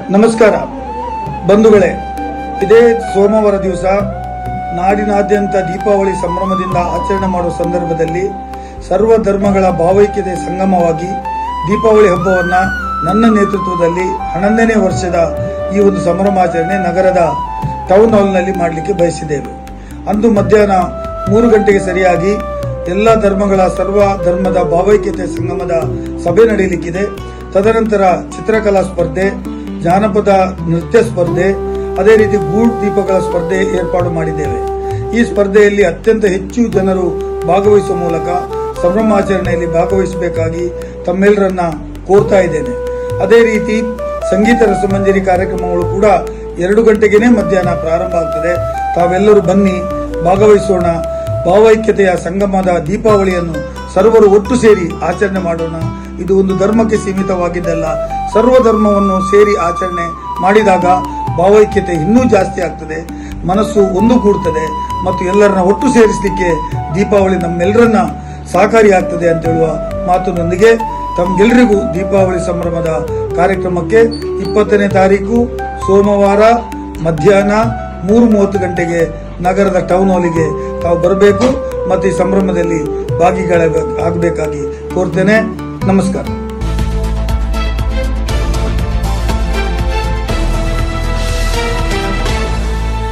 ನಮಸ್ಕಾರ. ಬಂಧುಗಳೇ, ಇದೇ ಸೋಮವಾರ ದಿವಸ ನಾಡಿನಾದ್ಯಂತ ದೀಪಾವಳಿ ಸಂಭ್ರಮದಿಂದ ಆಚರಣೆ ಮಾಡುವ ಸಂದರ್ಭದಲ್ಲಿ ಸರ್ವ ಧರ್ಮಗಳ ಭಾವೈಕ್ಯತೆ ಸಂಗಮವಾಗಿ ದೀಪಾವಳಿ ಹಬ್ಬವನ್ನ ನನ್ನ ನೇತೃತ್ವದಲ್ಲಿ ಹನ್ನೊಂದನೇ ವರ್ಷದ ಈ ಒಂದು ಸಂಭ್ರಮಾಚರಣೆ ನಗರದ ಟೌನ್ ಹಾಲ್ನಲ್ಲಿ ಮಾಡಲಿಕ್ಕೆ ಬಯಸಿದ್ದೇವೆ. ಅಂದು ಮಧ್ಯಾಹ್ನ ಮೂರು ಗಂಟೆಗೆ ಸರಿಯಾಗಿ ಎಲ್ಲ ಧರ್ಮಗಳ ಸರ್ವ ಧರ್ಮದ ಭಾವೈಕ್ಯತೆ ಸಂಗಮದ ಸಭೆ ನಡೆಯಲಿಕ್ಕಿದೆ. ತದನಂತರ ಚಿತ್ರಕಲಾ ಸ್ಪರ್ಧೆ ಜಾನಪದ ನೃತ್ಯ ಸ್ಪರ್ಧೆ, ಅದೇ ರೀತಿ ಗೂಡ್ ದೀಪಗಳ ಸ್ಪರ್ಧೆ ಏರ್ಪಾಡು ಮಾಡಿದ್ದೇವೆ. ಈ ಸ್ಪರ್ಧೆಯಲ್ಲಿ ಅತ್ಯಂತ ಹೆಚ್ಚು ಜನರು ಭಾಗವಹಿಸುವ ಮೂಲಕ ಸಂಭ್ರಮಾಚರಣೆಯಲ್ಲಿ ಭಾಗವಹಿಸಬೇಕಾಗಿ ತಮ್ಮೆಲ್ಲರನ್ನ ಕೋರ್ತಾ ಇದ್ದೇನೆ. ಅದೇ ರೀತಿ ಸಂಗೀತ ರಸಮಂಜರಿ ಕಾರ್ಯಕ್ರಮಗಳು ಕೂಡ ಎರಡು ಗಂಟೆಗೇನೆ ಮಧ್ಯಾಹ್ನ ಪ್ರಾರಂಭ ಆಗ್ತದೆ. ತಾವೆಲ್ಲರೂ ಬನ್ನಿ, ಭಾಗವಹಿಸೋಣ. ಭಾವೈಕ್ಯತೆಯ ಸಂಗಮದ ದೀಪಾವಳಿಯನ್ನು ಸರ್ವರು ಒಟ್ಟು ಸೇರಿ ಆಚರಣೆ ಮಾಡೋಣ. ಇದು ಒಂದು ಧರ್ಮಕ್ಕೆ ಸೀಮಿತವಾಗಿದ್ದಲ್ಲ. ಸರ್ವ ಧರ್ಮವನ್ನು ಸೇರಿ ಆಚರಣೆ ಮಾಡಿದಾಗ ಭಾವೈಕ್ಯತೆ ಇನ್ನೂ ಜಾಸ್ತಿ ಆಗ್ತದೆ. ಮನಸ್ಸು ಒಂದುಗೂಡ್ತದೆ ಮತ್ತು ಎಲ್ಲರನ್ನ ಒಟ್ಟು ಸೇರಿಸಲಿಕ್ಕೆ ದೀಪಾವಳಿ ನಮ್ಮೆಲ್ಲರನ್ನ ಸಹಕಾರಿಯಾಗ್ತದೆ ಅಂತ ಹೇಳುವ ಮಾತಿನೊಂದಿಗೆ ತಮ್ಗೆಲ್ಲರಿಗೂ ದೀಪಾವಳಿ ಸಂಭ್ರಮದ ಕಾರ್ಯಕ್ರಮಕ್ಕೆ ಇಪ್ಪತ್ತನೇ ತಾರೀಕು ಸೋಮವಾರ ಮಧ್ಯಾಹ್ನ ಮೂರು ಮೂವತ್ತು ಗಂಟೆಗೆ ನಗರದ ಟೌನ್ ಹಾಲಿಗೆ ತಾವು ಬರಬೇಕು ಮತ್ತು ಈ ಸಂಭ್ರಮದಲ್ಲಿ ಭಾಗಿಗಳ ಆಗಬೇಕಾಗಿ ಕೋರ್ತೇನೆ. ನಮಸ್ಕಾರ.